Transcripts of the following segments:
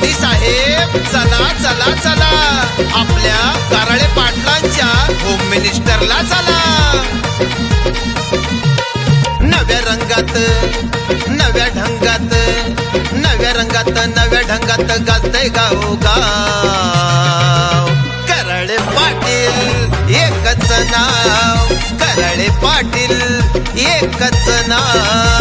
चला चला चला. आपल्या कारळे पाटलांच्या होम मिनिस्टरला चला. नव्या रंगात नव्या ढंगात नव्या रंगात नव्या ढंगात गाजते गाव गाव करळे पाटील एकच नाव करळे पाटील एकच नाव.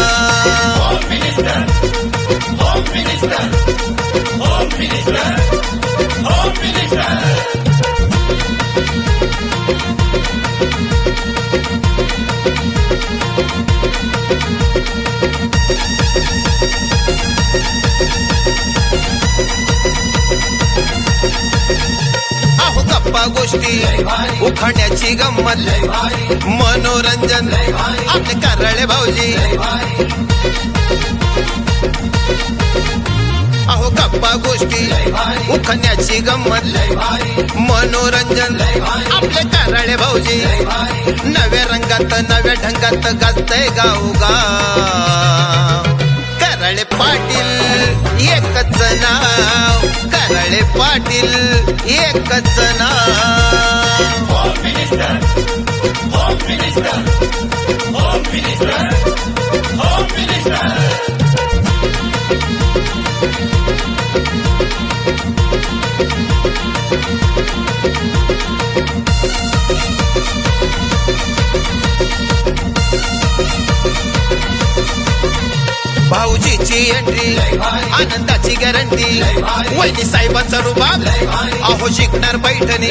अहो गप्पा गोष्टी उखाण्याची गंमत मनोरंजन आपले कारळे भाऊजी. गप्पा गोष्टी. उखण्याची गंमत. मनोरंजन. आपले कराळे भाऊजी. नव्या रंगात नव्या ढंगात गाजतय गावगा कराळे पाटील एकच नाव. कराळे पाटील एकच नाव. भाऊजीची एंट्री आनंदाची गॅरंटी वैनी साहेबांचा रुबाब अहो शिकणार पैठणी.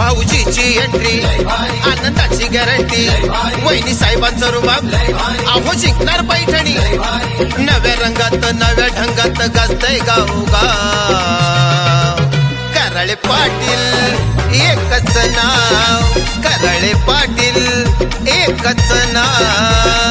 भाऊजीची एंट्री आनंदाची गॅरंटी वहिनी साहेबांचं रुबाब. आहो जिंकणार पैठणी. नव्या रंगात नव्या ढंगात गाजतय गाव गा कराळे पाटील एकच नाव. करळे पाटील एकच नाव.